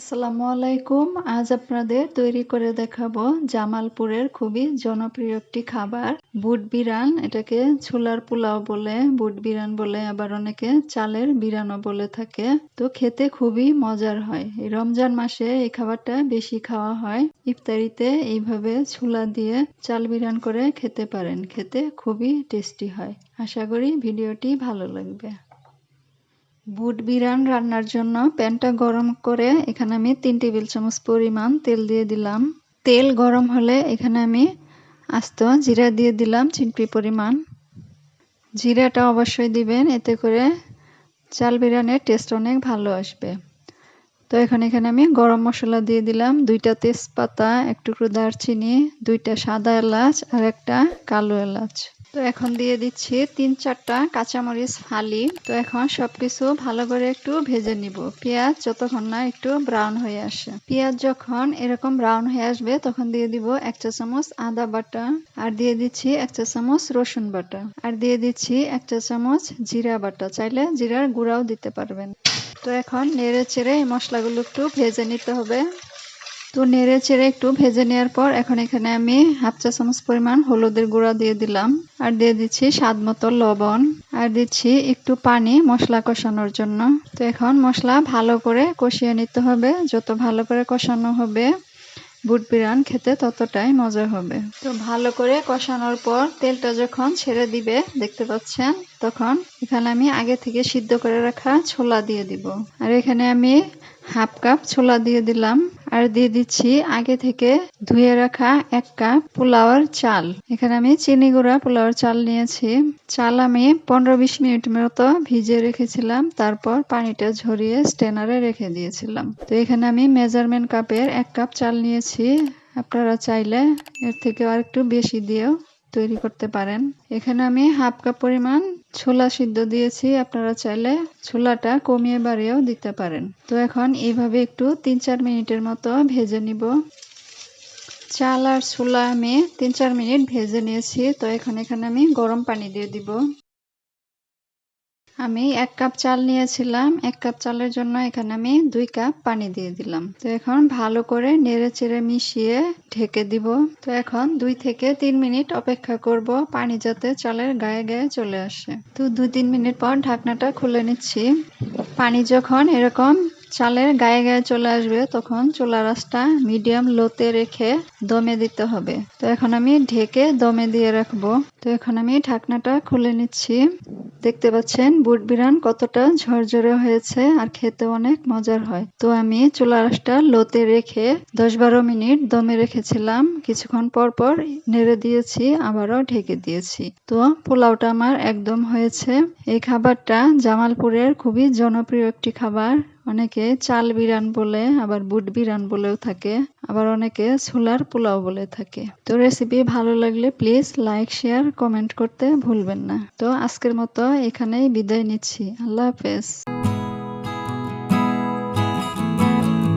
আসসালামু আলাইকুম। আজ আপনাদের তৈরি করে দেখাবো জামালপুরের খুবই জনপ্রিয় একটি খাবার, বুট বিরান এটাকে ছোলার পোলাও বলে, বুট বিরান বলে, আবার অনেকে চালের বিরানও বলে থাকে। তো খেতে খুবই মজার হয়। রমজান মাসে এই খাবারটা বেশি খাওয়া হয়। ইফতারিতে এইভাবে ছোলা দিয়ে চাল বিরান করে খেতে পারেন। খেতে খুবই টেস্টি হয়। আশা করি ভিডিওটি ভালো লাগবে। বুট বিরান রান্নার জন্য প্যানটা গরম করে এখানে আমি তিন টেবিল চামচ পরিমাণ তেল দিয়ে দিলাম। তেল গরম হলে এখানে আমি আস্ত জিরা দিয়ে দিলাম চিনপি পরিমাণ। জিরাটা অবশ্যই দিবেন, এতে করে চাল বিরিয়ানির টেস্ট অনেক ভালো আসবে। তো এখন এখানে আমি গরম মশলা দিয়ে দিলাম দুইটা তেজপাতা, এক টুকরো দারচিনি, দুইটা সাদা এলাচ আর একটা কালো এলাচ। তো এখন দিয়ে দিচ্ছি তিন চারটা কাঁচামরিচ ফালি তো এখন সবকিছু ভালো করে একটু ভেজে নিব। পেঁয়াজ যতক্ষণ না একটু ব্রাউন হয়ে আসে। পেঁয়াজ যখন এরকম ব্রাউন হয়ে আসবে, তখন দিয়ে দিব এক চা চামচ আদা বাটা আর দিয়ে দিচ্ছি এক চা চামচ রসুন বাটা আর দিয়ে দিচ্ছি এক চা চামচ জিরা বাটা। চাইলে জিরার গুঁড়াও দিতে পারবেন। তো এখন নেড়ে চেড়ে এই মশলাগুলো একটু ভেজে নিতে হবে। তো নেড়ে চেড়ে একটু ভেজে নেওয়ার পর এখন এখানে আমি হাফ চা চামচ পরিমাণ হলুদের গুঁড়া দিয়ে দিলাম। আর দিয়ে দিচ্ছি স্বাদ মতো লবণ। আর দিচ্ছি একটু পানি মশলা কষানোর জন্য। তো এখন মশলা ভালো করে কষিয়ে নিতে হবে। যত ভালো করে কষানো হবে বুট বিরান খেতে ততটাই মজা হবে। তো ভালো করে কষানোর পর তেলটা যখন ছেড়ে দিবে, দেখতে পাচ্ছেন, তখন এখানে আমি আগে থেকে সিদ্ধ করে রাখা ছোলা দিয়ে দিব। আর এখানে আমি হাফ কাপ ছোলা দিয়ে দিলাম। আর দিয়ে দিচ্ছি আগে থেকে ধুয়ে রাখা এক কাপ পোলাওয়ার চাল। এখানে আমি চিনি গুঁড়া পোলাওয়ার চাল নিয়েছি। চাল আমি পনেরো বিশ মিনিট মতো ভিজে রেখেছিলাম। তারপর পানিটা ঝরিয়ে স্টেনারে রেখে দিয়েছিলাম। তো এখানে আমি মেজারমেন্ট কাপের এক কাপ চাল নিয়েছি। আপনারা চাইলে এর থেকে আর একটু বেশি দিয়েও তৈরি করতে পারেন। এখানে আমি হাফ কাপ পরিমাণ ছোলা সিদ্ধ দিয়েছি, আপনারা চাইলে ছোলাটা কমিয়ে বাড়িয়েও দিতে পারেন। তো এখন এইভাবে একটু তিন চার মিনিটের মতো ভেজে নিব। চাল আর ছোলা আমি তিন চার মিনিট ভেজে নিয়েছি, তো এখন এখানে আমি গরম পানি দিয়ে দিব। আমি এক কাপ চাল নিয়েছিলাম। এক কাপ চালের জন্য এখানে আমি দুই কাপ পানি দিয়ে দিলাম। তো এখন ভালো করে নেড়ে চেড়ে মিশিয়ে ঢেকে দিব। তো এখন দুই থেকে তিন মিনিট অপেক্ষা করব পানি যাতে চালের গায়ে গায়ে চলে আসে। তো দুই তিন মিনিট পর ঢাকনাটা খুলে নিচ্ছি। পানি যখন এরকম চালের গায়ে গায়ে চলে আসবে, তখন চুলা রাসটা মিডিয়াম লোতে রেখে দমে দিতে হবে। তো এখন আমি ঢেকে দমে দিয়ে রাখব। তো এখন আমি ঢাকনাটা খুলে নিচ্ছি। দেখতে পাচ্ছেন, বুট বিরান কতটা ঝরঝরে হয়েছে আর খেতে অনেক মজার হয়। তো আমি চুলা রাসটা লোতে রেখে দশ বারো মিনিট দমে রেখেছিলাম। কিছুক্ষণ পর পর নেড়ে দিয়েছি, আবারও ঢেকে দিয়েছি। তো পোলাওটা আমার একদম হয়েছে। এই খাবারটা জামালপুরের খুবই জনপ্রিয় একটি খাবার। অনেকে চাল বিরান বলে, আবার বুট বিরান বলেও থাকে, আবার অনেকে ছোলার পোলাও বলে থাকে। তো রেসিপি ভালো লাগলে প্লিজ লাইক শেয়ার কমেন্ট করতে ভুলবেন না। তো আজকের মতো এখানেই বিদায় নিচ্ছি। আল্লাহ হাফেজ।